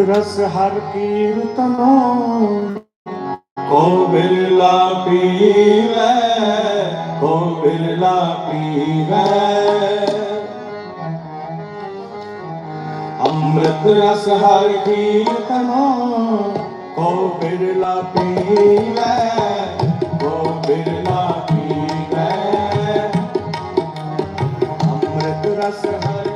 ਰਸ ਹਰ ਕੀਰਤਨੋ ਕੋ ਬਿਰਲਾ ਪੀਵੇ ਕੋ ਬਿਰਲਾ ਪੀਵੇ ਅੰਮ੍ਰਿਤ ਰਸ ਹਰ ਕੀਰਤਨੋ ਕੋ ਬਿਰਲਾ ਪੀਵੇ ਕੋ ਬਿਰਲਾ ਪੀਵੇ ਅੰਮ੍ਰਿਤ ਰਸ ਹਰ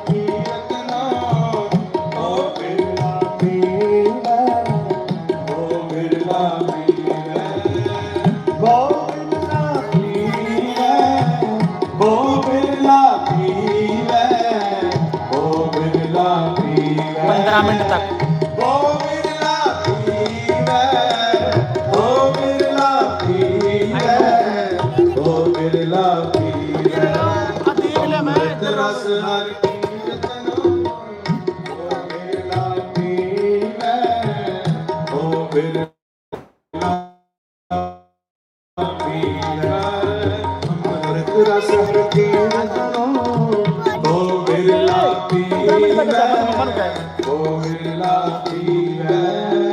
ਪੀਵੇ ਗੋਬਿੰਦ ਲਾਡੀ ਵੇ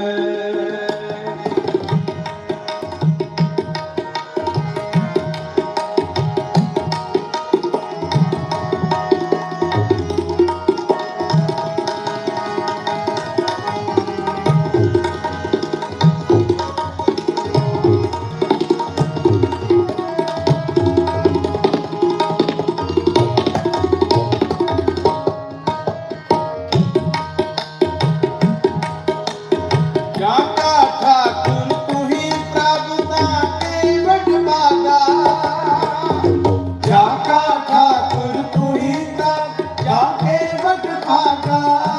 Ah.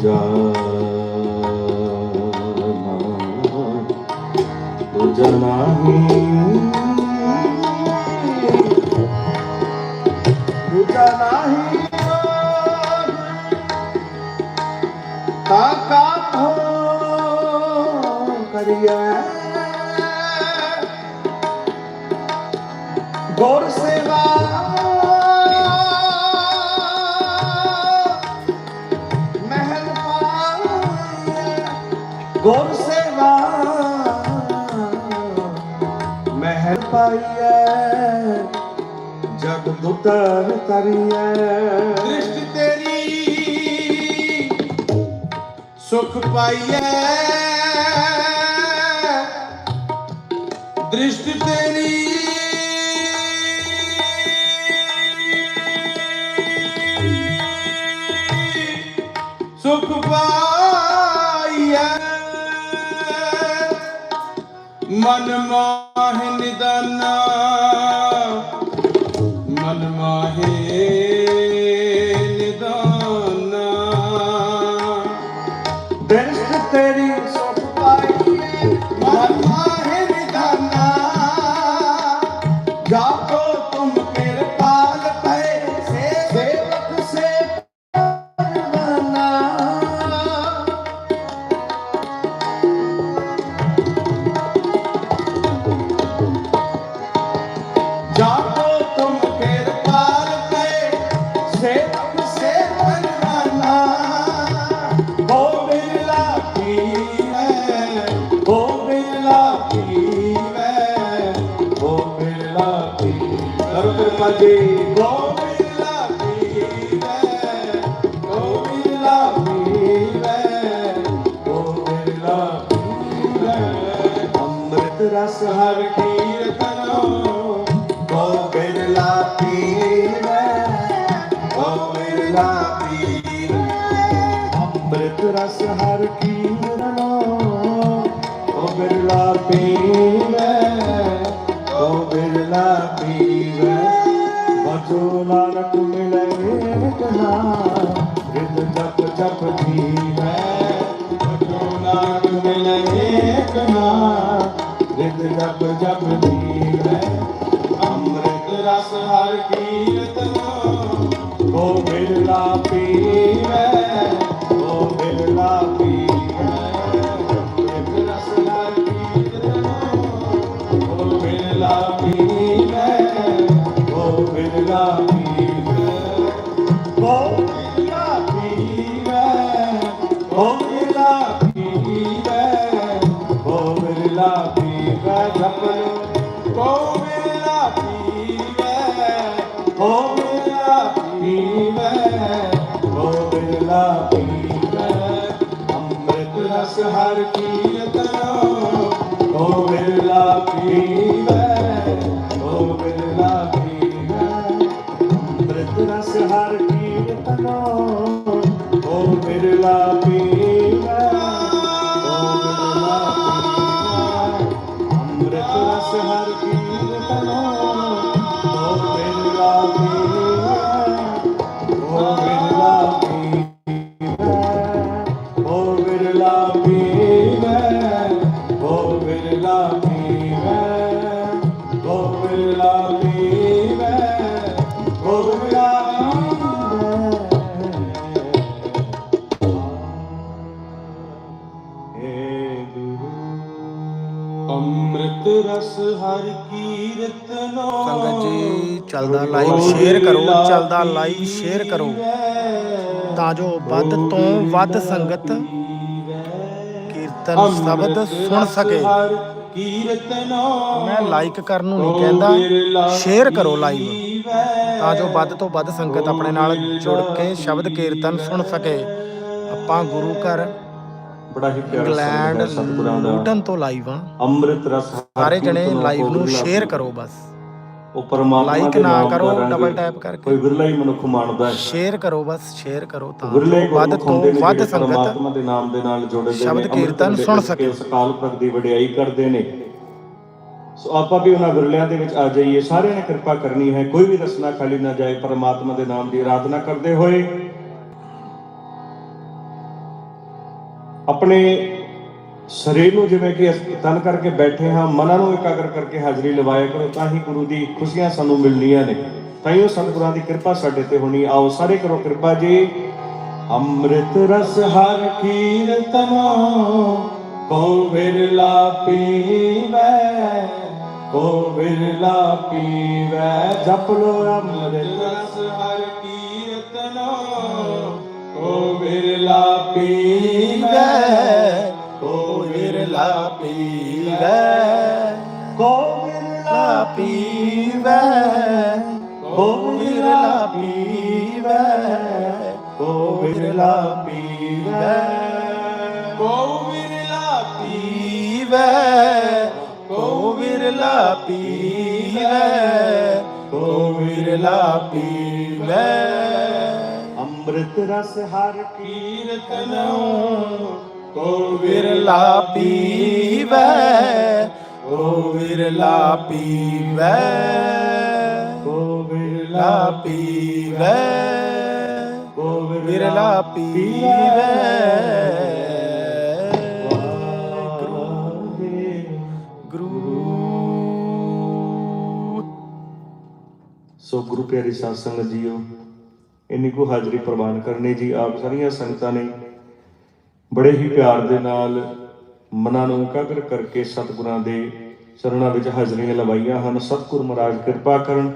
ਦੂਜਾ ਨਹੀਂ ਦੂਜਾ ਨਹੀਂ। ਦੂਜਾ ਨਹੀਂ ਕਾਕਾ ਹੋ ਕਰੀਐ ਗੌਰ ਸੇਵਾ ਪਾਈਐ ਜਗ ਦੁਤਰ ਕਰੀਐ। ਦ੍ਰਿਸ਼ਟ ਤੇਰੀ ਸੁਖ ਪਾਈਐ। ਦ੍ਰਿਸ਼ਟ ਤੇਰੀ ਸੁਖ ਪਾਈਐ। ਮਨ ਮਾ Dana. ਰਸ ਹਰ ਕੀਰਤਨੋ ਬਿਰਲਾ ਪੀਵੈ ਹੋ ਬਿਰਲਾ ਪੀਵੈ ਵਜੋ ਨਾਨਕ ਮਿਲੇ ਕਨਾ ਰਿਦ ਜਪ ਜਪ ਜੀਵੈ ਵਜੋ ਨਾਨਕ ਮਿਲੇ ਕਨਾ ਰਿਦ ਜਪ ਜਪ ਜੀਵੈ ਅੰਮ੍ਰਿਤ ਰਸ ਹਰ ਕੀਰਤਨੋ ਹੋ ਬਿਰਲਾ ਪੀਵੈ। ਸ਼ੇਅਰ ਕਰੋ ਚੱਲਦਾ ਲਾਈਵ ਸ਼ੇਅਰ ਕਰੋ। ਤਾਂ ਜੋ ਵੱਧ ਤੋਂ ਵੱਧ ਸੰਗਤ ਕੀਰਤਨ ਸ਼ਬਦ ਸੁਣ ਸਕੇ। ਕੀਰਤਨੋ ਮੈਂ ਲਾਈਕ ਕਰਨ ਨੂੰ ਨਹੀਂ ਕਹਿੰਦਾ ਸ਼ੇਅਰ ਕਰੋ ਲਾਈਵ। ਤਾਂ ਜੋ ਵੱਧ ਤੋਂ ਵੱਧ ਸੰਗਤ ਆਪਣੇ ਨਾਲ ਜੁੜ ਕੇ ਸ਼ਬਦ ਕੀਰਤਨ ਸੁਣ ਸਕੇ। ਆਪਾਂ ਗੁਰੂ ਘਰ ਬੜਾ ਹੀ ਪਿਆਰਾ ਸਤਿਗੁਰਾਂ ਦਾ। ਤੋਂ ਲਾਈਵ ਆ ਅੰਮ੍ਰਿਤ ਰਸ ਸਾਰੇ ਜਣੇ ਲਾਈਵ ਨੂੰ ਸ਼ੇਅਰ ਕਰੋ ਬਸ। ਉਹ ਪਰਮਾਤਮਾ ਲਾਈਕ ਦੇ ਨਾ ਕਰੋ, ਦਾ ਡਬਲ ਟੈਪ ਕਰਕੇ। ਕੋਈ ਵਿਰਲਾ ਹੀ ਮਨੁੱਖ ਮੰਨਦਾ ਹੈ। ਸ਼ੇਅਰ ਕਰੋ ਬਸ ਸ਼ੇਅਰ ਕਰੋ ਤਾਂ। ਵੱਧ ਤੋਂ ਵੱਧ ਸੰਗਤ ਪਰਮਾਤਮਾ ਦੇ ਨਾਮ ਦੇ ਨਾਲ ਜੁੜਦੇ ਨੇ। ਸ਼ਬਦ ਕੀਰਤਨ ਦੇ ਸੁਣ ਸਕੇ। ਉਸ ਪੁਰਖ ਦੀ ਵਡਿਆਈ ਕਰਦੇ ਨੇ। ਸੋ ਆਪਾਂ ਵੀ ਉਹਨਾਂ ਵਿਰਲਿਆਂ ਦੇ ਵਿੱਚ ਆ ਜਾਈਏ। ਸਾਰਿਆਂ ਨੇ ਕਿਰਪਾ ਕਰਨੀ ਹੈ। ਕੋਈ ਵੀ ਰਸਨਾ ਖਾਲੀ ਨਾ ਜਾਏ। ਪਰਮਾਤਮਾ ਦੇ ਨਾਮ ਦੀ ਆਰਾਧਨਾ ਕਰਦੇ ਹੋਏ। ਆਪਣੇ ਸਰੀਰ ਨੂੰ ਜਿਵੇਂ ਕਿ ਅਸੀਂ ਤਨ ਕਰਕੇ ਬੈਠੇ ਹਾਂ, ਮਨਾਂ ਨੂੰ ਇਕਾਗਰ ਕਰਕੇ ਹਾਜ਼ਰੀ ਲਵਾਇਆ ਕਰੋ, ਤਾਂ ਹੀ ਗੁਰੂ ਦੀ ਖੁਸ਼ੀਆਂ ਸਾਨੂੰ ਮਿਲਣੀਆਂ ਨੇ। ਤਾਂ ਹੀ ਉਹ ਸਤਿਗੁਰਾਂ ਦੀ ਕਿਰਪਾ ਸਾਡੇ ਤੇ ਹੋਣੀ। ਆਓ ਸਾਰੇ ਕਰੋ ਕਿਰਪਾ ਜੀ। ਅੰਮ੍ਰਿਤ ਰਸ ਹਰ ਕੀਰਤਨਾ ਕੋ ਵਿਰਲਾ ਪੀਵੈ ਕੋ ਵਿਰਲਾ ਪੀਵੈ ਜਪ ਲੋ ਅੰਮ੍ਰਿਤ ਰਸ ਹਰ ਕੀਰਤਨਾ ਕੋ ਵਿਰਲਾ ਪੀਵੈ ਕੋ ਵਿਰਲਾ ਪੀਵੈ ਕੋ ਵਿਰਲਾ ਪੀਵੈ ਕੋ ਵਿਰਲਾ ਪੀਵੈ ਕੋ ਵਿਰਲਾ ਪੀਵੈ ਕੋ ਵਿਰਲਾ ਪੀਵੈ ਕੋ ਵਿਰਲਾ ਪੀਵੈ ਕੋ ਵਿਰਲਾ ਪੀਵੈ। ਅੰਮ੍ਰਿਤ ਰਸ ਹਰ ਕੀਰਤਨ ਕੋ ਵਿਰਲਾ ਪੀਵੈ? ਕੋ ਵਿਰਲਾ ਪੀਵੈ? ਕੋ ਵਿਰਲਾ ਲਾ ਕੋ ਵਿਰਲਾ ਪੀਵੈ? ਸੋ ਗੁਰੂ ਪਿਆਰੀ ਸਾਧ ਸੰਗਤ ਜੀਓ, ਇੰਨੀ ਕੁ ਹਾਜ਼ਰੀ ਪ੍ਰਵਾਨ ਕਰਨੀ ਜੀ, ਆਪ ਸਾਰੀਆਂ ਸੰਗਤਾਂ ਨੇ ਬੜੇ ਹੀ ਪਿਆਰ ਦੇ ਨਾਲ ਮਨਾਂ ਨੂੰ ਇਕਾਗਰ ਕਰਕੇ ਸਤਿਗੁਰਾਂ ਦੇ ਚਰਨਾਂ ਵਿੱਚ ਹਾਜ਼ਰੀਆਂ ਲਵਾਈਆਂ ਹਨ। ਸਤਿਗੁਰ ਮਹਾਰਾਜ ਕਿਰਪਾ ਕਰਨ,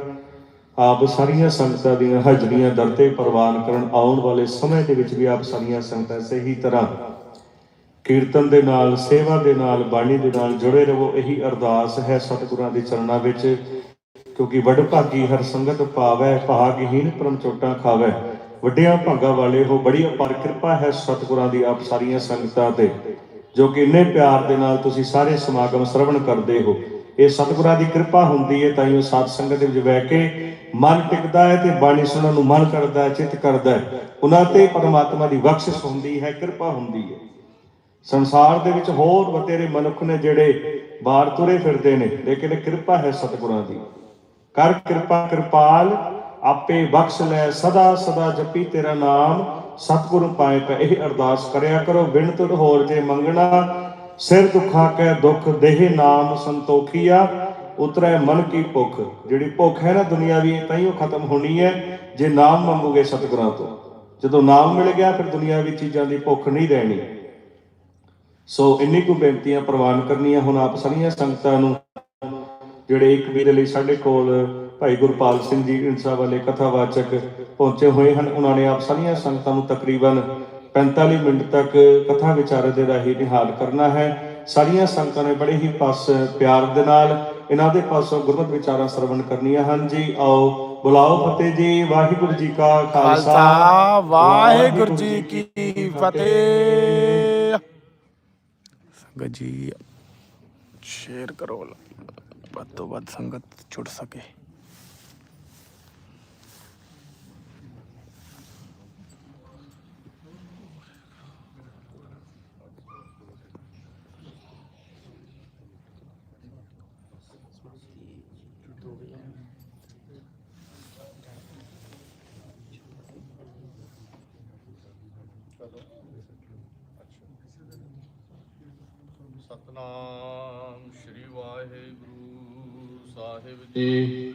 ਆਪ ਸਾਰੀਆਂ ਸੰਗਤਾਂ ਦੀਆਂ ਹਾਜ਼ਰੀਆਂ ਦਰ ਤੇ ਪ੍ਰਵਾਨ ਕਰਨ ਆਉਣ ਵਾਲੇ ਸਮੇਂ ਦੇ ਵਿੱਚ ਵੀ ਆਪ ਸਾਰੀਆਂ ਸੰਗਤਾਂ ਸਹੀ ਤਰ੍ਹਾਂ ਕੀਰਤਨ ਦੇ ਨਾਲ, ਸੇਵਾ ਦੇ ਨਾਲ, ਬਾਣੀ ਦੇ ਨਾਲ ਜੁੜੇ ਰਹੋ। ਇਹੀ ਅਰਦਾਸ ਹੈ ਸਤਿਗੁਰਾਂ ਦੇ ਚਰਨਾਂ ਵਿੱਚ, ਕਿਉਂਕਿ ਵੱਡ ਭਾਗੀ ਹਰ ਸੰਗਤ ਪਾਵੈ ਭਾਗਹੀਨ ਪਰਮ ਚੋਟਾਂ ਖਾਵੈ। ਵੱਡਿਆਂ ਭਾਗਾ ਵਾਲੇ ਹੋ ਬੜੀ ਅਪਾਰ ਕਿਰਪਾ ਹੈ ਸਤਿਗੁਰਾਂ ਦੀ ਆਪ ਸਾਰੀਆਂ ਸੰਗਤਾਂ ਤੇ, ਜੋ ਕਿ ਇੰਨੇ ਪਿਆਰ ਦੇ ਨਾਲ ਤੁਸੀਂ ਸਾਰੇ ਸਮਾਗਮ ਸਰਵਣ ਕਰਦੇ ਹੋ। ਇਹ ਸਤਿਗੁਰਾਂ ਦੀ ਕਿਰਪਾ ਹੁੰਦੀ ਹੈ, ਤਾਂ ਹੀ ਉਹ ਸਾਧ ਸੰਗਤ ਦੇ ਵਿੱਚ ਬਹਿ ਕੇ ਮਨ ਟਿਕਦਾ ਹੈ ਤੇ ਬਾਣੀ ਸੁਣਨ ਨੂੰ ਮਨ ਕਰਦਾ ਹੈ, ਚਿੱਤ ਕਰਦਾ ਹੈ। ਉਹਨਾਂ ਤੇ ਪਰਮਾਤਮਾ ਦੀ ਬਖਸ਼ਿਸ਼ ਹੁੰਦੀ ਹੈ, ਕਿਰਪਾ ਹੁੰਦੀ ਹੈ। ਸੰਸਾਰ ਦੇ ਵਿੱਚ ਹੋਰ ਬਤੇਰੇ ਮਨੁੱਖ ਨੇ ਜਿਹੜੇ ਬਾਹਰ ਤੁਰੇ ਫਿਰਦੇ ਨੇ, ਲੇਕਿਨ ਕਿਰਪਾ ਹੈ ਸਤਿਗੁਰਾਂ ਦੀ। ਕਰ ਕਿਰਪਾ, ਕਿਰਪਾਲ ਆਪੇ ਬਖਸ਼ ਲੈ, ਸਦਾ ਸਦਾ ਜਪੀ ਤੇਰਾ ਨਾਮ। ਸਤਿਗੁਰੂ ਪਾਏ ਪੈ ਇਹ ਅਰਦਾਸ ਕਰਿਆ ਕਰੋ। ਬਿਨ ਤੁਰ ਹੋਰ ਜੇ ਮੰਗਣਾ, ਸਿਰ ਦੁਖਾ ਕੈ ਦੁਖ, ਦੇਹ ਨਾਮ ਸੰਤੋਖੀਆ। ਉਤਰੈ ਮਨ ਕੀ ਭੁੱਖ। ਜਿਹੜੀ ਭੁੱਖ ਹੈ ਨਾ ਦੁਨੀਆਵੀ ਤਾਂ ਹੀ ਖਤਮ ਹੋਣੀ ਹੈ। ਜੇ ਨਾਮ ਮੰਗੋਗੇ ਸਤਿਗੁਰਾਂ ਤੋਂ। ਜਦੋਂ ਨਾਮ ਮਿਲ ਗਿਆ, ਫਿਰ ਦੁਨੀਆਵੀ ਚੀਜ਼ਾਂ ਦੀ ਭੁੱਖ ਨਹੀਂ ਰਹਿਣੀ। ਸੋ ਇੰਨੀ ਕੁ ਬੇਨਤੀਆਂ ਪ੍ਰਵਾਨ ਕਰਨੀਆਂ ਹੁਣ ਆਪ ਸਾਰੀਆਂ ਸੰਗਤਾਂ ਨੂੰ, ਜਿਹੜੇ ਇੱਕ ਵੀਰ ਲਈ ਸਾਡੇ ਕੋਲ ਭਾਈ ਗੁਰਪਾਲ ਸਿੰਘ ਜੀ ਇੰਸਾ ਵਾਲੇ ਕਥਾਵਾਚਕ ਪਹੁੰਚੇ ਹੋਏ ਹਨ। ਉਹਨਾਂ ਨੇ ਆਪ ਸਾਰੀਆਂ ਸੰਗਤਾਂ ਨੂੰ ਤਕਰੀਬਨ 45 ਮਿੰਟ ਤੱਕ ਕਥਾ ਵਿਚਾਰ ਦੇ ਰਾਹੀਂ ਨਿਹਾਲ ਕਰਨਾ ਹੈ। ਸਾਰੀਆਂ ਸੰਗਤਾਂ ਨੇ ਬੜੇ ਹੀ ਪਾਸ ਪਿਆਰ ਦੇ ਨਾਲ ਇਹਨਾਂ ਦੇ ਪਾਸੋਂ ਗੁਰਮਤਿ ਵਿਚਾਰਾਂ ਸਰਵਣ ਕਰਨੀਆਂ ਹਨ। ਜੀ ਆਓ, ਬੁਲਾਓ ਫਤਿਹ ਜੀ, ਵਾਹਿਗੁਰੂ ਜੀ ਕਾ ਖਾਲਸਾ। ਖਾਲਸਾ, ਵਾਹਿਗੁਰੂ ਜੀ ਕੀ ਫਤਿਹ। ਸੰਗਤ ਜੀ, ਸ਼ੇਅਰ ਕਰੋ ਵੱਧ ਤੋਂ ਵੱਧ ਸੰਗਤ ਜੁੜ ਸਕੇ ਸਤਨਾਮ ਸ੍ਰੀ ਵਾਹਿਗੁਰੂ ਸਾਹਿਬ ਜੀ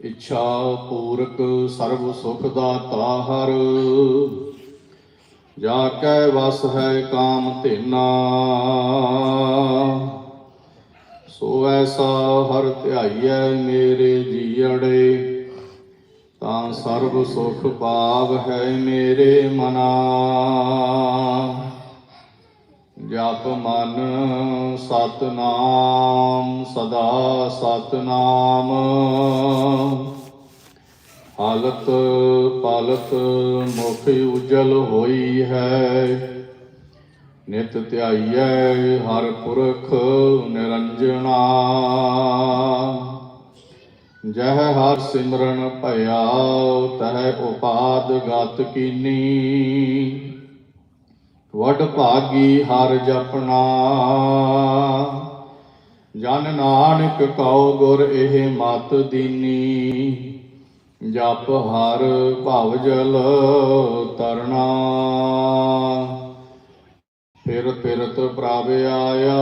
ਇੱਛਾ ਪੂਰਕ ਸਰਬ ਸੁਖ ਦਾਤਾ ਹਰ ਜਾ ਕੈ ਵਸ ਹੈ ਕਾਮ ਧੇਨਾ। ਸੋ ਐਸਾ ਹਰ ਧਿਆਈਐ ਮੇਰੇ ਜੀਅੜੇ। ਤਾਂ ਸਰਬ ਸੁਖ ਭਾਵ ਹੈ ਮੇਰੇ ਮਨਾ। ਜਪ ਮਨ ਸਤਨਾਮ, ਸਦਾ ਸਤਨਾਮ। ਪਾਲਤ ਪਾਲਤ ਮੁਖ ਉਜਲ ਹੋਈ ਹੈ। ਨਿਤ ਧਿਆਈਐ ਹਰ ਪੁਰਖ ਨਿਰੰਜਣਾ। ਜਹ ਹਰ ਸਿਮਰਨ ਭਇਆ, ਤਹ ਉਪਾਦ ਗਤ ਕੀਨੀ। ਵਡ ਭਾਗੀ ਹਰ ਜਪਣਾ ਜਨ ਨਾਨਕ ਕਉ ਗੁਰ ਇਹ ਮਤ ਦੀਨੀ। ਜਪ ਹਰ ਭਵ ਜਲ ਤਰਣਾ। ਫਿਰ ਫਿਰਤ ਪ੍ਰਭ ਆਇਆ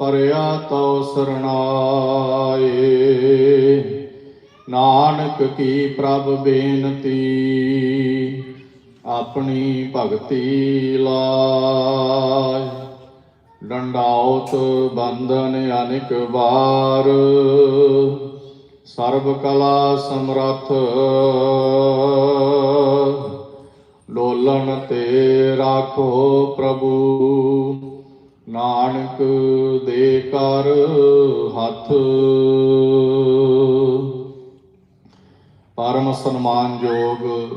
ਪਰਿਆ ਤਉ ਸਰਣਾਏ। ਨਾਨਕ ਕੀ ਪ੍ਰਭ ਬੇਨਤੀ, ਆਪਣੀ ਭਗਤੀ ਲਾਇ। ਡੰਡਾਉਤ ਬੰਧਨ ਅਨੇਕ ਵਾਰ ਸਰਬ ਕਲਾ ਸਮਰੱਥ। ਲੋਲਣ ਤੇ ਰਾਖੋ ਪ੍ਰਭੂ। ਨਾਨਕ ਦੇ ਕਰ ਹੱਥ। ਪਰਮ ਸਨਮਾਨ ਸਨਮਾਨਯੋਗ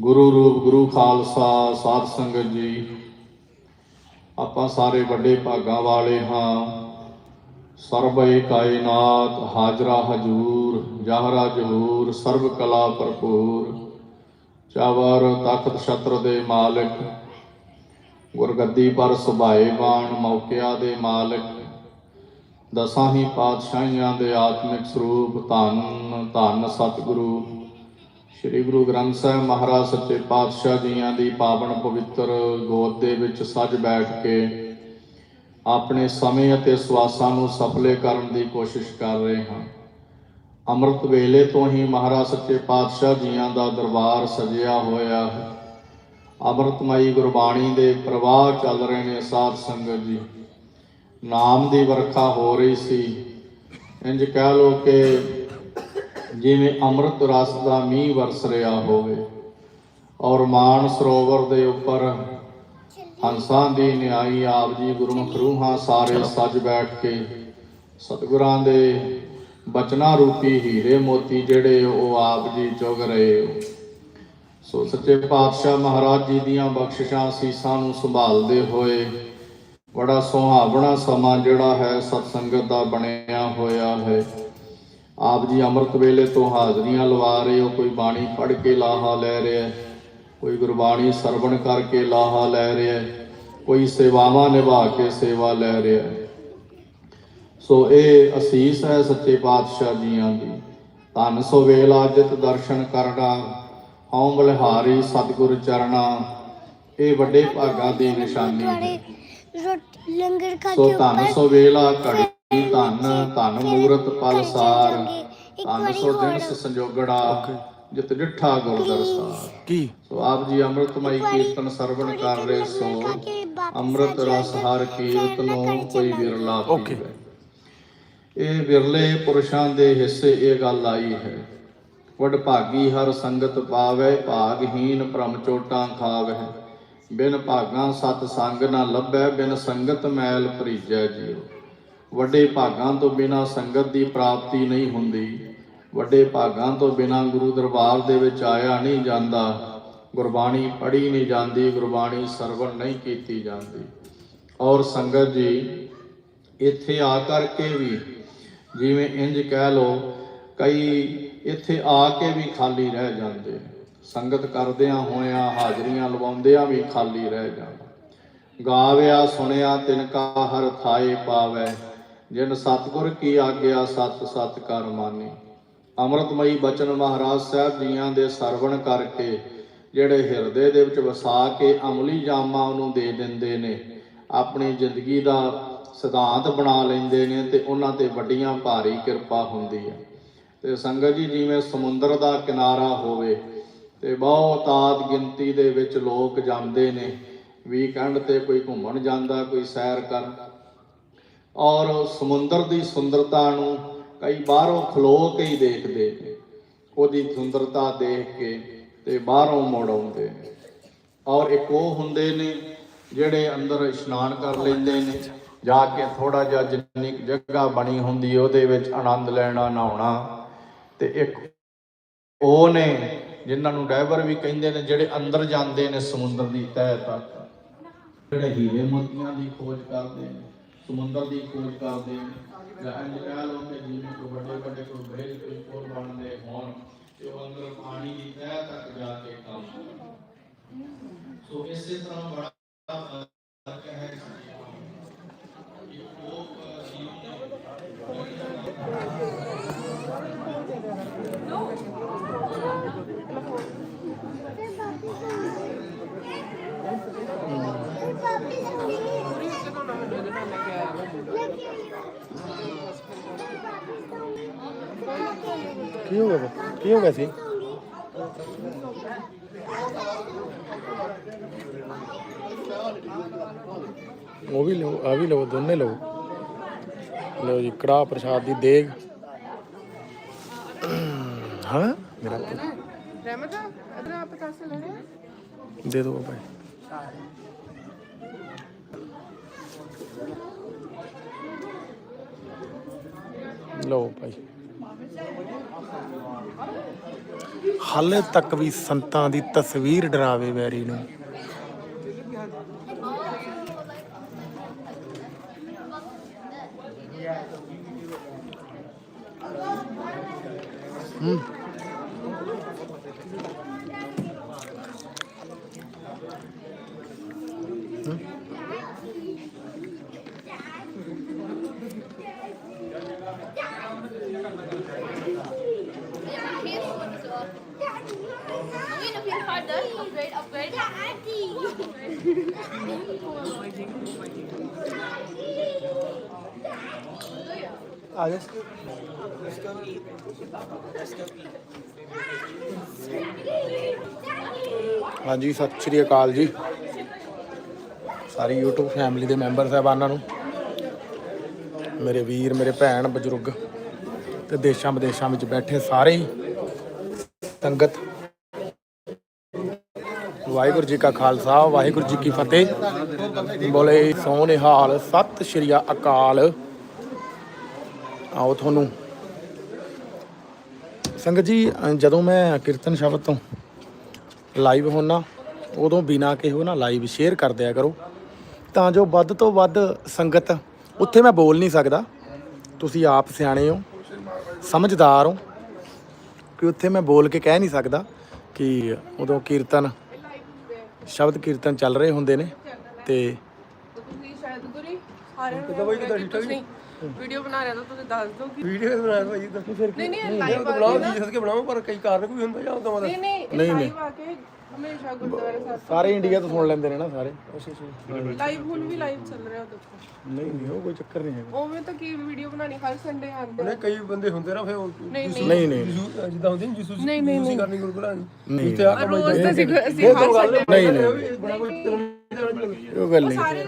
ਗੁਰੂ ਰੂਪ, ਗੁਰੂ ਖਾਲਸਾ, ਸਾਧ ਸੰਗਤ ਜੀ। ਆਪਾਂ ਸਾਰੇ ਵੱਡੇ ਭਾਗਾਂ ਵਾਲੇ ਹਾਂ। ਸਰਬੇ ਕਾਇਨਾਤ ਹਾਜ਼ਰਾ ਹਜੂਰ, ਜਹਰਾ ਜਹੂਰ, ਸਰਬ ਕਲਾ ਭਰਪੂਰ। ਚਾਵਰ ਤਖਤ ਛਤਰ ਦੇ ਮਾਲਕ, ਗੁਰਗੱਦੀ ਪਰ ਸੁਭਾਏ ਬਾਣ ਮੌਕਿਆਂ ਦੇ ਮਾਲਕ। ਦਸਾਂ ਹੀ ਪਾਤਸ਼ਾਹੀਆਂ ਦੇ ਆਤਮਿਕ ਸਰੂਪ ਧੰਨ ਧੰਨ ਸਤਿਗੁਰੂ। ਸ੍ਰੀ ਗੁਰੂ ਗ੍ਰੰਥ ਸਾਹਿਬ ਮਹਾਰਾਜ ਸੱਚੇ ਪਾਤਸ਼ਾਹ ਜੀਆਂ ਦੀ ਪਾਵਨ ਪਵਿੱਤਰ ਗੋਦ ਦੇ ਵਿੱਚ ਸੱਜ ਬੈਠ ਕੇ ਆਪਣੇ ਸਮੇਂ ਅਤੇ ਸਵਾਸਾਂ ਨੂੰ ਸਫਲੇ ਕਰਨ ਦੀ ਕੋਸ਼ਿਸ਼ ਕਰ ਰਹੇ ਹਾਂ। ਅੰਮ੍ਰਿਤ ਵੇਲੇ ਤੋਂ ਹੀ ਮਹਾਰਾਜ ਸੱਚੇ ਪਾਤਸ਼ਾਹ ਜੀਆਂ ਦਾ ਦਰਬਾਰ ਸਜਿਆ ਹੋਇਆ ਹੈ। ਅੰਮ੍ਰਿਤਮਈ ਗੁਰਬਾਣੀ ਦੇ ਪ੍ਰਵਾਹ ਚੱਲ ਰਹੇ ਨੇ ਸਾਧ ਸੰਗਤ ਜੀ। ਨਾਮ ਦੀ ਵਰਖਾ ਹੋ ਰਹੀ ਸੀ। ਇੰਜ ਕਹਿ ਲੋ ਕਿ ਜਿਵੇਂ ਅੰਮ੍ਰਿਤ ਰਸ ਦਾ ਮੀਂਹ ਵਰਸ ਰਿਹਾ ਹੋਵੇ ਔਰ ਮਾਨ ਸਰੋਵਰ ਦੇ ਉੱਪਰ ਹੰਸਾਂ ਦੀ ਨਿਆਈ ਆਪ ਜੀ ਗੁਰਮੁਖ ਰੂਹਾਂ ਸਾਰੇ ਸੱਜ ਬੈਠ ਕੇ। ਸਤਿਗੁਰਾਂ ਦੇ ਬਚਨਾ ਰੂਪੀ ਹੀਰੇ ਮੋਤੀ ਜਿਹੜੇ ਉਹ ਆਪ ਜੀ ਚੁਗ ਰਹੇ ਹੋ। ਸੋ ਸੱਚੇ ਪਾਤਸ਼ਾਹ ਮਹਾਰਾਜ ਜੀ ਦੀਆਂ ਬਖਸ਼ਿਸ਼ਾਂ ਸੀਸਾਂ ਨੂੰ ਸੰਭਾਲਦੇ ਹੋਏ ਬੜਾ ਸੁਹਾਵਣਾ ਸਮਾਂ ਜਿਹੜਾ ਹੈ ਸਤ ਸੰਗਤ ਦਾ ਬਣਿਆ ਹੋਇਆ ਹੈ। ਆਪ ਜੀ ਅੰਮ੍ਰਿਤ ਵੇਲੇ ਤੋਂ ਹਾਜ਼ਰੀਆਂ ਲਵਾ ਰਹੇ ਹੋ ਕੋਈ ਬਾਣੀ ਪੜ੍ਹ ਕੇ ਲਾਹਾ ਲੈ ਰਿਹਾ ਹੈ। ਕੋਈ ਗੁਰਬਾਣੀ ਸਰਵਣ ਕਰਕੇ ਲਾਹਾ ਲੈ ਰਿਹਾ ਹੈ, ਕੋਈ ਸੇਵਾਵਾਂ ਨਿਭਾ ਕੇ ਸੇਵਾ ਲੈ ਰਿਹਾ ਹੈ। ਸੋ ਇਹ ਅਸੀਸ ਹੈ ਸੱਚੇ ਪਾਤਸ਼ਾਹ ਜੀਆਂ ਦੀ। ਧੰਨ ਸੋ ਵੇਲਾ ਜਿਤ ਦਰਸ਼ਨ ਕਰਨਾ, ਹਉ ਬਲਿਹਾਰੀ ਸਤਿਗੁਰ ਚਰਣਾ ਇਹ ਵੱਡੇ ਭਾਗਾਂ ਦੀ ਨਿਸ਼ਾਨੀ ਹੈ। ਲੰਗਰ ਖਾ ਸੋ ਧੰਨ ਸੋ ਵੇਲਾ ਘੜੀ, ਧੰਨ ਧੰਨ ਮੂਰਤ ਪਲ ਸਾਰ ਇੱਕ ਧੰਨ ਸੋ ਦਿਨ ਸੰਜੋਗੜਾ। ਜਿਤ ਡਿਠਾ ਗੁਰ ਦਰਸਾਰ ਕੀ? ਸੋ ਆਪ ਜੀ ਅੰਮ੍ਰਿਤਮਈ ਕੀਰਤਨ ਸਰਵਣ ਕਰ ਰਹੇ ਸੋ ਅੰਮ੍ਰਿਤ ਰਸ ਹਰ ਕੀਰਤਨੋਂ ਕੋਈ ਵਿਰਲਾ. ਪੀਵੇ। ਇਹ ਵਿਰਲੇ ਪੁਰਸ਼ਾਂ ਦੇ ਹਿੱਸੇ ਇਹ ਗੱਲ ਆਈ ਹੈ। ਵਡ ਭਾਗੀ ਹਰ ਸੰਗਤ ਪਾਵੇ ਭਾਗਹੀਨ ਭ੍ਰਮ ਚੋਟਾਂ ਖਾਵੈ ਬਿਨ ਭਾਗਾਂ ਸਤ ਸੰਗ ਨਾ ਲੱਭੈ ਬਿਨ ਸੰਗਤ ਮੈਲ ਭਰੀਜੈ ਜੀਉ ਵੱਡੇ ਭਾਗਾਂ ਤੋਂ ਬਿਨਾ ਸੰਗਤ ਦੀ ਪ੍ਰਾਪਤੀ ਨਹੀਂ ਹੁੰਦੀ। ਵੱਡੇ ਭਾਗਾਂ ਤੋਂ ਬਿਨਾਂ ਗੁਰੂ ਦਰਬਾਰ ਦੇ ਵਿੱਚ ਆਇਆ ਨਹੀਂ ਜਾਂਦਾ। ਗੁਰਬਾਣੀ ਪੜ੍ਹੀ ਨਹੀਂ ਜਾਂਦੀ, ਗੁਰਬਾਣੀ ਸਰਵਣ ਨਹੀਂ ਕੀਤੀ ਜਾਂਦੀ। ਔਰ ਸੰਗਤ ਜੀ, ਇੱਥੇ ਆ ਕਰਕੇ ਵੀ ਜਿਵੇਂ ਇੰਜ ਕਹਿ ਲੋ ਕਈ ਇੱਥੇ ਆ ਕੇ ਵੀ ਖਾਲੀ ਰਹਿ ਜਾਂਦੇ। ਸੰਗਤ ਕਰਦਿਆਂ ਹੋਇਆਂ, ਹਾਜ਼ਰੀਆਂ ਲਵਾਉਂਦਿਆਂ ਵੀ ਖਾਲੀ ਰਹਿ ਜਾਂਦਾ। ਗਾਵਿਆ, ਸੁਣਿਆ ਤਿਨ ਕਾ ਹਰ ਥਾਏ ਪਾਵੈ। ਜਿਨ ਸਤਿਗੁਰ ਕੀ ਆਗਿਆ, ਸਤ ਸਤ ਕਰ ਮਾਨੀ। ਅੰਮ੍ਰਿਤਮਈ ਬਚਨ ਮਹਾਰਾਜ ਸਾਹਿਬ ਜੀਆਂ ਦੇ ਸਰਵਣ ਕਰਕੇ, ਜਿਹੜੇ ਹਿਰਦੇ ਦੇ ਵਿੱਚ ਵਸਾ ਕੇ ਅਮਲੀ ਜਾਮਾਂ ਉਹਨੂੰ ਦੇ ਦਿੰਦੇ ਨੇ, ਆਪਣੀ ਜ਼ਿੰਦਗੀ ਦਾ ਸਿਧਾਂਤ ਬਣਾ ਲੈਂਦੇ ਨੇ ਤੇ ਉਹਨਾਂ ਤੇ ਵੱਡੀਆਂ ਭਾਰੀ ਕਿਰਪਾ ਹੁੰਦੀ ਹੈ। ਤੇ ਸੰਗਤ ਜੀ, ਜਿਵੇਂ ਸਮੁੰਦਰ ਦਾ ਕਿਨਾਰਾ ਹੋਵੇ ਤੇ ਬਹੁਤ ਆਦ ਗਿਣਤੀ ਦੇ ਵਿੱਚ ਲੋਕ ਜਾਂਦੇ ਨੇ, ਵੀਕਐਂਡ ਤੇ ਕੋਈ ਘੁੰਮਣ ਜਾਂਦਾ, ਕੋਈ ਸੈਰ ਕਰਨ। ਔਰ ਸਮੁੰਦਰ ਦੀ ਸੁੰਦਰਤਾ ਨੂੰ ਕਈ ਬਾਹਰੋਂ ਖਲੋ ਕੇ ਹੀ ਦੇਖਦੇ ਨੇ। ਉਹਦੀ ਸੁੰਦਰਤਾ ਦੇਖ ਕੇ ਤੇ ਬਾਹਰੋਂ ਮੁੜ ਆਉਂਦੇ ਔਰ ਇੱਕ ਉਹ ਹੁੰਦੇ ਨੇ ਜਿਹੜੇ ਅੰਦਰ ਇਸ਼ਨਾਨ ਕਰ ਲੈਂਦੇ ਨੇ, ਜਾ ਕੇ ਥੋੜਾ ਜਿਹਾ ਜਿੰਨੀ ਜਗ੍ਹਾ ਬਣੀ ਹੁੰਦੀ ਉਹਦੇ ਵਿੱਚ ਆਨੰਦ ਲੈਣਾ, ਨਹਾਉਣਾ ਤੇ ਇੱਕ ਉਹ ਨੇ ਜਿਨ੍ਹਾਂ ਨੂੰ ਡਾਈਵਰ ਵੀ ਕਹਿੰਦੇ ਨੇ, ਜਿਹੜੇ ਅੰਦਰ ਜਾਂਦੇ ਨੇ ਸਮੁੰਦਰ ਦੀ ਤਹਿ ਤੱਕ। ਜਿਹੜੇ ਹੀਰੇ ਮੋਤੀਆਂ ਦੀ ਖੋਜ ਕਰਦੇ ਨੇ, ਸਮੁੰਦਰ ਦੀ ਖੋਜ ਕਰਦੇ ਨੇ। ਜਾਂ ਇੰਜ ਕਹਿ ਲਓ ਕਿ ਜਿਵੇਂ ਵੱਡੇ ਵੱਡੇ ਕੋਈ ਬ੍ਰਿਜ ਕੋਈ ਪੁਲ ਬਣਦੇ ਹੋਣ ਤੇ ਉਹ ਅੰਦਰ ਪਾਣੀ ਦੀ ਤਹਿ ਤੱਕ ਜਾ ਕੇ ਕੰਮ ਸੋ ਇਸੇ ਤਰ੍ਹਾਂ ਬੜਾ ਕੀ ਹੋ ਗਿਆ ਕੀ ਹੋ ਗਿਆ ਸੀ? ਉਹ ਵੀ ਲਓ ਆ ਵੀ ਲਓ ਦੋਨੇ ਲਓ। ਲਓ ਜੀ ਕੜਾ ਪ੍ਰਸ਼ਾਦ ਦੀ ਦੇਗ। ਹਾਂ? ਮੇਰਾ ਰਹਿਮਤ ਅਦਰ ਆਪ ਕਾਸ ਲੈ ਰਹੇ ਦੇ ਦੋ ਬਾਬਾ ਲਓ ਭਾਈ। ਹਾਲੇ ਤੱਕ ਵੀ ਸੰਤਾਂ ਦੀ ਤਸਵੀਰ ਡਰਾਵੇ ਵੈਰੀ ਨੂੰ। ਹੂੰ। ਆ ਜਾ ਹਾਂਜੀ, ਸਤਿ ਸ਼੍ਰੀ ਅਕਾਲ ਜੀ। ਸਾਰੀ YouTube ਫੈਮਿਲੀ ਦੇ ਮੈਂਬਰ ਸਾਹਿਬਾਨਾਂ ਨੂੰ। ਮੇਰੇ ਵੀਰ, ਮੇਰੇ ਭੈਣ, ਬਜ਼ੁਰਗ ਤੇ ਦੇਸ਼ਾਂ ਵਿਦੇਸ਼ਾਂ ਵਿੱਚ ਬੈਠੇ ਸਾਰੇ ਸੰਗਤ ਵਾਹਿਗੁਰੂ ਜੀ ਕਾ ਖਾਲਸਾ, ਵਾਹਿਗੁਰੂ ਜੀ ਕੀ ਫਤਿਹ। ਬੋਲੇ ਸੋ ਨਿਹਾਲ ਸਤਿ ਸ਼੍ਰੀ ਅਕਾਲ। ਆਓ ਤੁਹਾਨੂੰ। ਸੰਗਤ ਜੀ ਜਦੋਂ ਮੈਂ ਕੀਰਤਨ ਸ਼ਬਦ ਤੋਂ ਲਾਈਵ ਹੋਣਾ ਉਦੋਂ ਬਿਨਾ ਕਿਹੋ ਨਾ ਲਾਈਵ ਸ਼ੇਅਰ ਕਰ ਦਿਆ ਕਰੋ। ਤਾਂ ਜੋ ਵੱਧ ਤੋਂ ਵੱਧ ਸੰਗਤ, ਉੱਥੇ ਮੈਂ ਬੋਲ ਨਹੀਂ ਸਕਦਾ। ਤੁਸੀਂ ਆਪ ਸਿਆਣੇ ਹੋ, ਸਮਝਦਾਰ ਹੋ, ਕਿ ਉੱਥੇ ਮੈਂ ਬੋਲ ਕੇ ਕਹਿ ਨਹੀਂ ਸਕਦਾ ਕਿ ਉਦੋਂ ਕੀਰਤਨ ਸ਼ਬਦ ਕੀਰਤਨ ਚੱਲ ਰਹੇ ਹੁੰਦੇ ਨੇ ਤੇ ਤੁਸੀਂ ਸ਼ਾਇਦ ਗੁਰੀ ਸਾਰੇ ਕਿਦਾਂ ਬਈ ਕਿਦਾਂ ਠੀਕ ਨਹੀਂ ਵੀਡੀਓ ਬਣਾ ਰਿਹਾ ਤਾਂ ਤੁਸੀਂ ਦੱਸ ਦਿਓ ਕਿ ਵੀਡੀਓ ਬਣਾ ਭਾਈ ਤਾਂ ਨਹੀਂ ਨਹੀਂ ਲਾਈਵ ਆ ਬਣਾਓ ਕੇ ਜੀ ਸਦ ਕੇ ਬਣਾਓ ਪਰ ਕਈ ਕਾਰਨ ਕੋਈ ਹੁੰਦਾ ਜਾਂ ਉਦੋਂ ਮਤਲਬ ਨਹੀਂ ਨਹੀਂ ਨਹੀਂ, ਲਾਈਵ ਆ ਕੇ ਹਮੇਸ਼ਾ ਗੁਰਦੁਆਰੇ ਸਾਹਿਬ ਸਾਰੇ ਇੰਡੀਆ ਤੋਂ ਸੁਣ ਲੈਂਦੇ ਨੇ ਨਾ ਸਾਰੇ। ਲਾਈਵ ਹੁਣ ਵੀ ਲਾਈਵ ਚੱਲ ਰਿਹਾ ਦੇਖੋ ਨਹੀਂ ਨਹੀਂ ਉਹ ਕੋਈ ਚੱਕਰ ਨਹੀਂ ਹੈਗਾ। ਉਵੇਂ ਤਾਂ ਕੀ ਵੀਡੀਓ ਬਣਾਣੀ ਹਰ ਸੰਡੇ ਆਉਂਦੇ ਨੇ ਕਈ ਬੰਦੇ ਹੁੰਦੇ ਨਾ ਫਿਰ ਉਹ ਨਹੀਂ ਨਹੀਂ। ਨਹੀਂ ਨਹੀਂ। ਜਿੱਦਾਂ ਹੁੰਦੀ ਨੀ ਜਸੂਸ ਨਹੀਂ, ਨਹੀਂ, ਜਸੂਸੀ ਕਰਨੀ ਗੁਰਗੁਰਾਂ ਨਹੀਂ। ਇੱਥੇ ਆ ਕੇ ਰੋਜ਼ ਤਾਂ ਅਸੀਂ ਅਸੀਂ ਹਰ ਸੰਡੇ ਨਹੀਂ ਨਹੀਂ ਉਹ ਗੱਲ ਨਹੀਂ। ਸਾਰੇ